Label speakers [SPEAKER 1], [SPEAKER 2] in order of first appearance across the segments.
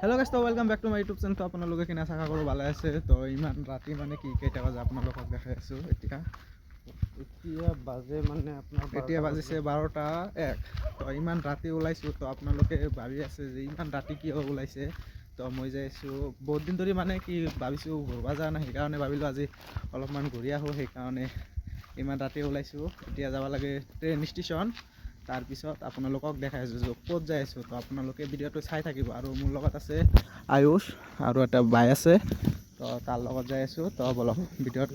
[SPEAKER 1] Hello' guys তো welcome back to my YouTube channel তো আপোনালোকে কিনা চাকা কৰোঁ ভালে আছে? তো ইমান ৰাতি মানে কি কেইটা বাজে আপোনালোকক দেখাই আছোঁ এতিয়া।
[SPEAKER 2] এতিয়া বাজে মানে আপোনাৰ
[SPEAKER 1] এতিয়া বাজিছে বাৰটা এক। তো ইমান ৰাতি ওলাইছোঁ তো আপোনালোকে ভাবি আছে যে ইমান ৰাতি কিয় ওলাইছে? তো মই যাই আছোঁ বহুত দিন ধৰি মানে কি ভাবিছোঁ ঘূৰিব যোৱা নাই সেইকাৰণে ভাবিলোঁ আজি অলপমান ঘূৰি আহোঁ সেইকাৰণে ইমান ৰাতি ওলাইছোঁ। এতিয়া যাব লাগে ট্ৰেইন ষ্টেচন তাৰপিছত আপোনালোকক দেখাই আছোঁ যে ক'ত যাই আছোঁ, তো আপোনালোকে ভিডিঅ'টো চাই থাকিব। আৰু মোৰ লগত আছে আয়ুষ আৰু এটা বাই আছে, তো তাৰ লগত যাই আছোঁ। তো বলক, ভিডিঅ'ত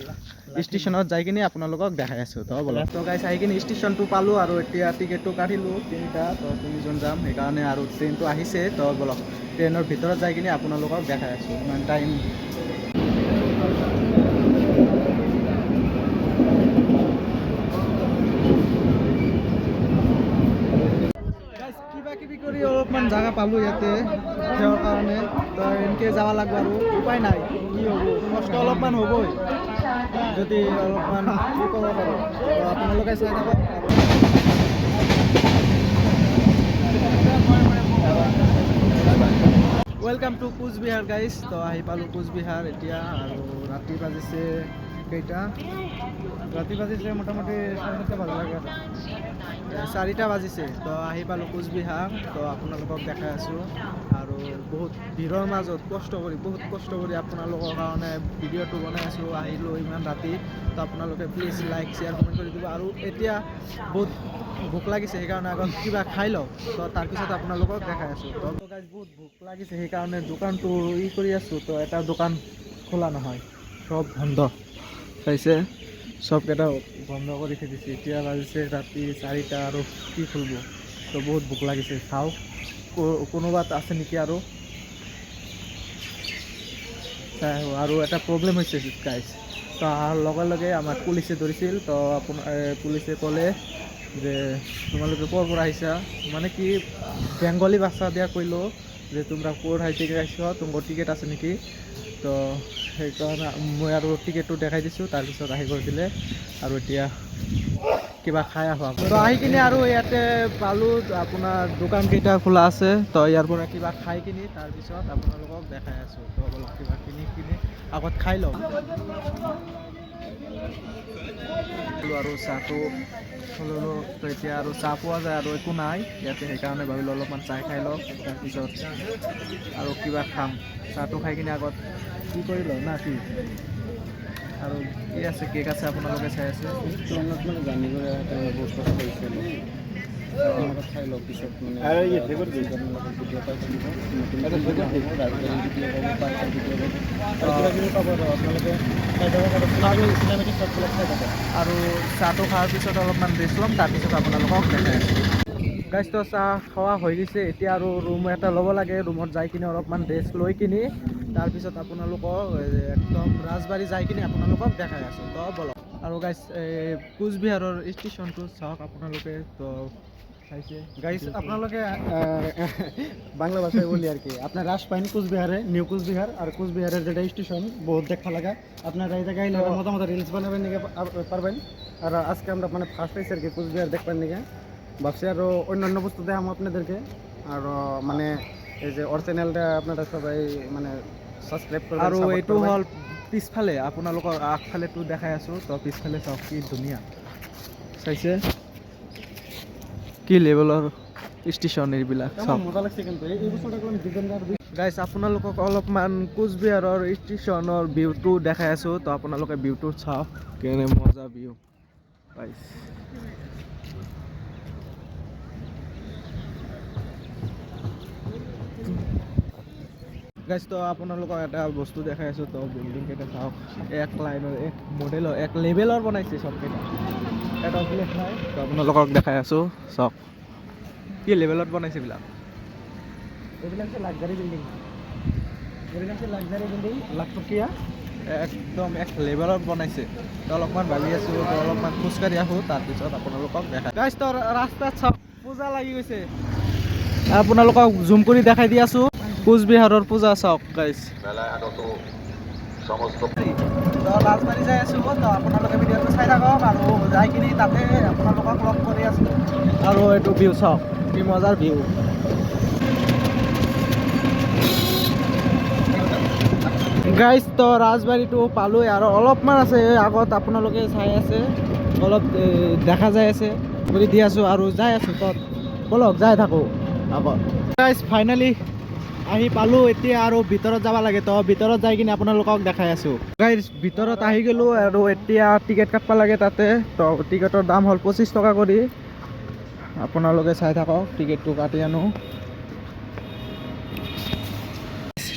[SPEAKER 1] ষ্টেচনত যাই কিনে আপোনালোকক দেখাই আছোঁ। তো বলক, তো গাইছ আহি কিনে ষ্টেচনটো পালোঁ আৰু এতিয়া টিকেটটো কাটিলোঁ তিনিটা, তো তিনিজন যাম। সেইকাৰণে আৰু ট্ৰেইনটো আহিছে। তো বলক ট্ৰেইনৰ ভিতৰত যাই কিনে আপোনালোকক দেখাই আছোঁ। ইমান টাইম কিবা কিবি জাগা পালোঁ ইয়াতে তেওঁৰ কাৰণে। তো এনেকৈ যাব লাগিব আৰু, উপায় নাই। কি হ'ব? কষ্ট অলপমান হ'বই। যদি অলপমান কি ক'ব পাৰোঁ। আপোনালোকে চাই থাকক। ৱেলকাম টু কোচবিহাৰ গাইজ তো আহি পালোঁ কোচবিহাৰ এতিয়া আৰু ৰাতি বাজিছে কেইটা
[SPEAKER 2] ৰাতি বাজিছে মোটামুটি সাতটা বাজা লাগে।
[SPEAKER 1] চাৰিটা বাজিছে, তো আহি পালোঁ কোচবিহাৰ, তো আপোনালোকক দেখাই আছোঁ। আৰু বহুত ভিৰৰ মাজত কষ্ট কৰি, বহুত কষ্ট কৰি আপোনালোকৰ কাৰণে ভিডিঅ'টো বনাই আছোঁ। আহিলোঁ ইমান ৰাতি, তো আপোনালোকে প্লিজ লাইক শ্বেয়াৰ কমেণ্ট কৰি দিব। আৰু এতিয়া বহুত ভোক লাগিছে, সেইকাৰণে আগত কিবা খাই লওক তো তাৰপিছত আপোনালোকক দেখাই আছোঁ। তো বহুত ভোক লাগিছে, সেইকাৰণে দোকানটো ই কৰি আছোঁ। তো এটা দোকান খোলা নহয় চব বন্ধ। চাইছে চবকেইটা বন্ধ কৰি থৈ দিছে। এতিয়া বাজিছে ৰাতি চাৰিটা আৰু কি খুলিব? তো বহুত ভোক লাগিছে। চাওক কোনোবাত আছে নেকি আৰু। আৰু এটা প্ৰব্লেম হৈছে গাইজ তো অহাৰ লগে লগে আমাক পুলিচে ধৰিছিল। তো আপোনাৰ পুলিচে ক'লে যে, তোমালোকে ক'ৰ পৰা আহিছা? মানে কি, বেংগলী ভাষা দিয়া কৈলোঁ যে, তোমরা ক'ৰ হাই টিকেট আহিছ তোমার টিকেট আছে নেকি? তো সেইকাৰণে মই আৰু টিকেটটো দেখাই দিছোঁ, তাৰপিছত আহি কৰি দিলে। আৰু এতিয়া কিবা খাই আহোঁ। তো আহি কিনে আৰু ইয়াতে পালোঁ, আপোনাৰ দোকানকেইটা খোলা আছে। তো ইয়াৰ পৰা কিবা খাই কিনি, তাৰপিছত আপোনালোকক দেখাই আছোঁ। তো অলপ কিবা কিনি কিনি আগত খাই লওঁ। আৰু চাহটো ল'লোঁ তো এতিয়া আৰু চাহ পোৱা যায় আৰু একো নাই। ইয়াতে সেইকাৰণে ভাবিলোঁ অলপমান চাহ খাই লওঁ, তাৰপিছত আৰু কিবা খাম। চাহটো খাই কিনে আগত কি কৰি লওঁ না কি? আৰু কি আছে, কেক আছে আপোনালোকে চাই আছে? আৰু চাহটো খোৱাৰ পিছত অলপমান ৰেষ্ট ল'ম, তাৰপিছত আপোনালোকক দেখাই চাহ খোৱা হৈ গৈছে। এতিয়া আৰু ৰুম এটা ল'ব লাগে। ৰুমত যাই কিনে অলপমান ৰেষ্ট লৈ কিনি, তাৰপিছত আপোনালোকক একদম ৰাজবাৰী যাই কিনে আপোনালোকক দেখাই আছোঁ। তো বলক। আৰু গাইজ কোচবিহাৰৰ ষ্টেচনটো চাওক আপোনালোকে। তো
[SPEAKER 2] গাইস আপনালোকে বাংলা ভাষায় বলি আর কি। আপনার রাস পাইন কুচবিহারে নিউ কুচবিহার আর কুচবিহারের যেটা স্টেশন বহুত দেখা লাগা। আপনারা এই জায়গায় মতো রিলস বানাবেন নিকে পারবেন? আর আজকে আমরা মানে ফার্স্ট হয়েছে আর কি কুচবিহার দেখবেন নিকে। ভাবছি আরও অন্যান্য বস্তু দেখাম আপনাদেরকে। আর মানে এই যে ওর চ্যানেলটা আপনারা সবাই মানে সাবস্ক্রাইব করবেন support
[SPEAKER 1] এইটো হ'ল পিছফালে আপোনালোকৰ আগফালেতো দেখাই আছোঁ তো পিছফালে চাওক কি ধুনীয়া। চাইছে? কি লেভেলৰ ষ্টেচন এইবিলাক চাওক গাইজ আপোনালোকক অলপমান কোচবিহাৰৰ ষ্টেচনৰ ভিউটো দেখাই আছোঁ তো আপোনালোকে ভিউটো চাওক কেনে মজা ভিউ গাইজ গাইজ তো আপোনালোকক এটা বস্তু দেখাই আছোঁ তো বিল্ডিং কেইটা চাওক। এক লাইনৰ এক মডেলৰ এক লেভেলৰ বনাইছে চবকেইটা। আপোনালোকক দেখাই আছোঁ চাওক। কি লেভেলত বনাইছে এইবিলাক?
[SPEAKER 2] বিল্ডিং বিল্ডিং
[SPEAKER 1] একদম এক লেভেলত বনাইছে। তো অলপমান ভাবি আছোঁ তো অলপমান খোজকাঢ়ি আহোঁ তাৰপিছত আপোনালোকক দেখাই। গাইছ তো ৰাস্তাত চাওক পূজা লাগি গৈছে। আপোনালোকক জুম কৰি দেখাই দি আছোঁ। কোচবিহাৰৰ পূজা চাওক গাইছ তো ৰাজবাৰী যাই আছোঁ তো আপোনালোকে কিনি তাতে আপোনালোকক লগ কৰি আছোঁ। আৰু এইটো ভিউ চাওক কি মজাৰ ভিউ। গাইজ তো ৰাজবাৰীটো পালোঁৱে আৰু অলপমান আছে আগত আপোনালোকে চাই আছে, অলপ দেখা যাই আছে, কৰি দি আছোঁ আৰু যাই আছোঁ তত বলক, যাই থাকোঁ আগত। গাইজ ফাইনেলি আহি পালোঁ, এতিয়া আৰু ভিতৰত যাব লাগে। তো ভিতৰত যাই কিনে আপোনালোকক দেখাই আছোঁ। গাইজ ভিতৰত আহি গ'লোঁ আৰু এতিয়া টিকেট কাটব লাগে তাতে। তো টিকেটৰ দাম হ'ল পঁচিছ টকা কৰি। আপোনালোকে চাই থাকক টিকেটটো কাটি আনো।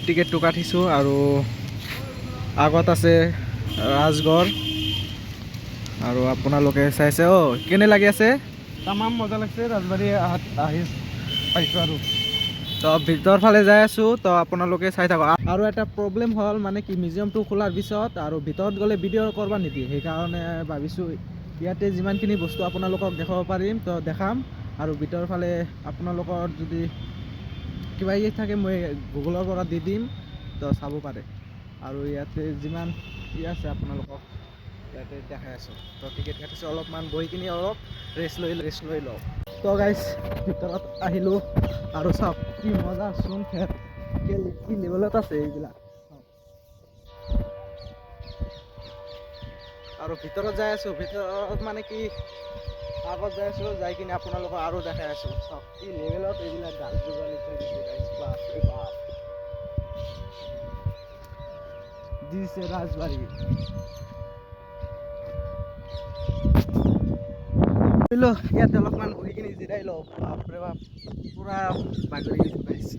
[SPEAKER 1] টিকেটটো কাটিছোঁ আৰু আগত আছে ৰাজগড়। আৰু আপোনালোকে চাইছে, অ' কেনে লাগি আছে?
[SPEAKER 2] তামাম মজা লাগছে, ৰাজবাৰী আহি পাইছোঁ আৰু।
[SPEAKER 1] তো ভিতৰ ফালে যাই আছোঁ, তো আপোনালোকে চাই থাকক। আৰু এটা প্ৰব্লেম হ'ল মানে কি মিউজিয়ামটো খোলাৰ পিছত আৰু ভিতৰত গ'লে ভিডিঅ' কৰিব নিদিয়ে। সেইকাৰণে ভাবিছোঁ, ইয়াতে যিমানখিনি বস্তু আপোনালোকক দেখাব পাৰিম, তো দেখাম। আৰু ভিতৰৰ ফালে আপোনালোকৰ যদি কিবা ই থাকে, মই গুগলৰ পৰা দি দিম, তো চাব পাৰে। আৰু ইয়াতে যিমান ই আছে আপোনালোকক ইয়াতে দেখাই আছোঁ। তো টিকেট কাটিছোঁ অলপমান, বহি কিনি অলপ ৰেষ্ট লৈ ৰেষ্ট লৈ লওঁ। তো গাইজ ভিতৰত আহিলোঁ। আৰু চাওক, কি মজা চোন কি- লেভেলত আছে এইবিলাক। আৰু ভিতৰত যাই আছোঁ, ভিতৰত মানে কি, আগত যাই আছোঁ, যাই কিনে আপোনালোকক আৰু দেখাই আছোঁ। চাওক, কি লেভেলত এইবিলাক গান বজালি থৈ দিছে, guys। বাপৰে বাপ। দিছে ৰাজবাৰী। লো ইয়াতে অলপমান বহি কিনে জিৰাই লওঁ বাপৰে বাপ, পূৰা বাগৰি পাইছে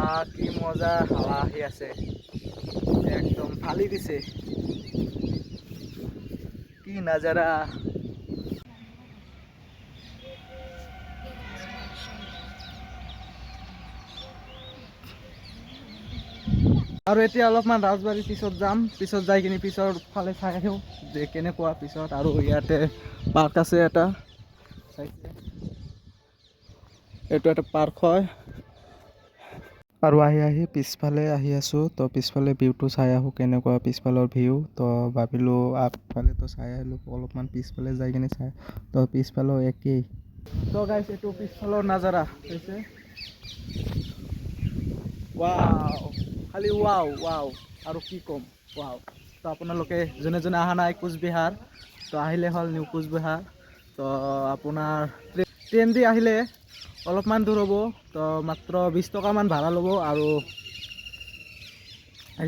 [SPEAKER 1] আ কি মজা, হাৱা আহি আছে। একদম ফালি দিছে। কি নাজাৰা। আৰু এতিয়া অলপমান ৰাজবাৰীৰ পিছত যাম। পিছত যাই কিনে পিছৰ ফালে চাই আহিম যে কেনেকুৱা পিছত। আৰু ইয়াতে পাৰ্ক আছে এটা। চাইছে এইটো এটা পাৰ্ক হয়। আৰু আহি আহি পিছফালে আহি আছোঁ। তো পিছফালে ভিউটো চাই আহোঁ কেনেকুৱা পিছফালৰ ভিউ তো ভাবিলোঁ আগফালেতো চাই আহিলোঁ, অলপমান পিছফালে যাই কিনে চাই। তো পিছফালেও একেই। তো গাইছ এইটো পিছফালৰ নাজাৰা। হৈছে ৱাও খালি ৱাও ৱাও আৰু কি ক'ম? ৱাও তো আপোনালোকে যোনে যোনে অহা নাই কোচবিহাৰ তো আহিলে হ'ল নিউ কোচবিহাৰ। তো আপোনাৰ ট্ৰে- ট্ৰেইন দি আহিলে অলপমান দূৰ হ'ব তো মাত্ৰ বিছ টকামান ভাড়া ল'ব আৰু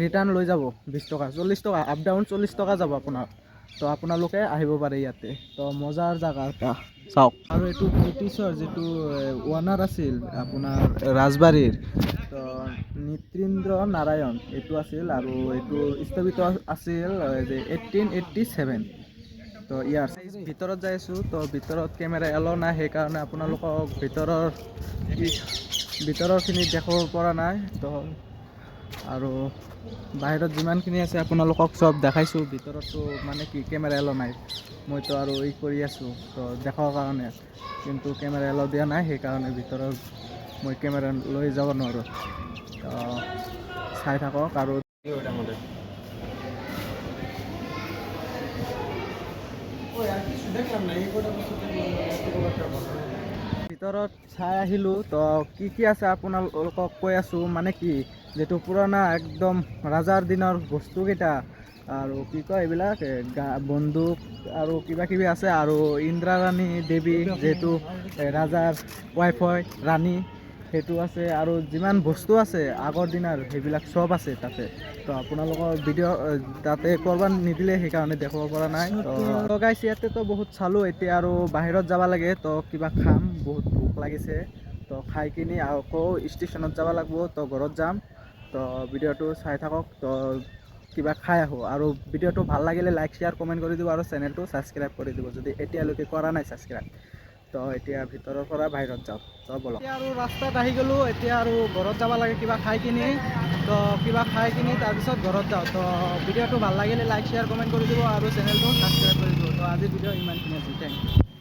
[SPEAKER 1] ৰিটাৰ্ণ লৈ যাব বিছ টকা চল্লিছ টকা আপ ডাউন চল্লিছ টকা যাব আপোনাৰ। তো আপোনালোকে আহিব পাৰে ইয়াতে। তো মজাৰ জেগা এটা চাওক। আৰু এইটো ব্ৰিটিছৰ যিটো ওৱানাৰ আছিল, আপোনাৰ ৰাজবাৰীৰ, তো নীতীন্দ্ৰ নাৰায়ণ, এইটো আছিল আৰু এইটো স্থাপিত আছিল যে এইটিন এইট্টি ছেভেন তো, ইয়াৰ ভিতৰত যাই আছোঁ, তো, ভিতৰত কেমেৰা এলাও নাই, সেইকাৰণে আপোনালোকক ভিতৰৰ ভিতৰৰখিনি দেখাব পৰা নাই, তো আৰু বাহিৰত যিমানখিনি আছে আপোনালোকক চব দেখাইছোঁ ভিতৰতো মানে কি কেমেৰা এলাও নাই মইতো আৰু এই কৰি আছোঁ তো দেখাবৰ কাৰণে কিন্তু কেমেৰা এলাও দিয়া নাই সেইকাৰণে ভিতৰত মই কেমেৰা লৈ যাব নোৱাৰোঁ তো চাই থাকক আৰু
[SPEAKER 2] দেখলাম না
[SPEAKER 1] ভিতৰত চাই আহিলোঁ, তো কি কি আছে আপোনালোকক কৈ আছোঁ মানে কি, যিটো পুৰণা একদম ৰাজাৰ দিনৰ বস্তুকেইটা আৰু কি কয় এইবিলাক বন্দুক আৰু কিবা কিবি আছে আৰু ইন্দ্ৰাৰাণী দেৱী যিহেতু ৰাজাৰ ৱাইফ হয়, ৰাণী। সেইটো আছে আৰু যিমান বস্তু আছে, আগৰ দিনৰ সেইবিলাক চব আছে তাতে। তো আপোনালোকৰ ভিডিঅ' তাতে কৰিব নিদিলে সেইকাৰণে দেখাব পৰা নাই। তো গাইছ ইয়াতেতো বহুত চালোঁ, এতিয়া আৰু বাহিৰত যাব লাগে, তো কিবা খাম, বহুত ভোক লাগিছে। তো খাই কিনি আকৌ ষ্টেচনত যাব লাগিব, তো ঘৰত যাম। তো ভিডিঅ'টো চাই থাকক, তো কিবা খাই আহোঁ। আৰু ভিডিঅ'টো ভালো লাগিলে লাইক শ্বেয়াৰ কমেণ্ট কৰি দিব আৰু চেনেলটো ছাবস্ক্ৰাইব কৰি দিব, যদি এতিয়ালৈকে কৰা নাই ছাবস্ক্ৰাইব তো এতিয়া ভিতৰৰ পৰা বাহিৰত যাওঁ। তো বলক। এতিয়া আৰু ৰাস্তাত আহি গ'লোঁ, এতিয়া আৰু ঘৰত যাব লাগে, কিবা খাই কিনি। তো কিবা খাই কিনি তাৰপিছত ঘৰত যাওঁ। তো ভিডিঅ'টো ভালো লাগিলে লাইক শ্বেয়াৰ কমেণ্ট কৰি দিব আৰু চেনেলটো ছাবস্ক্ৰাইব কৰি দিব। তো আজি ভিডিঅ' ইমানখিনি আছিল থেংক ইউ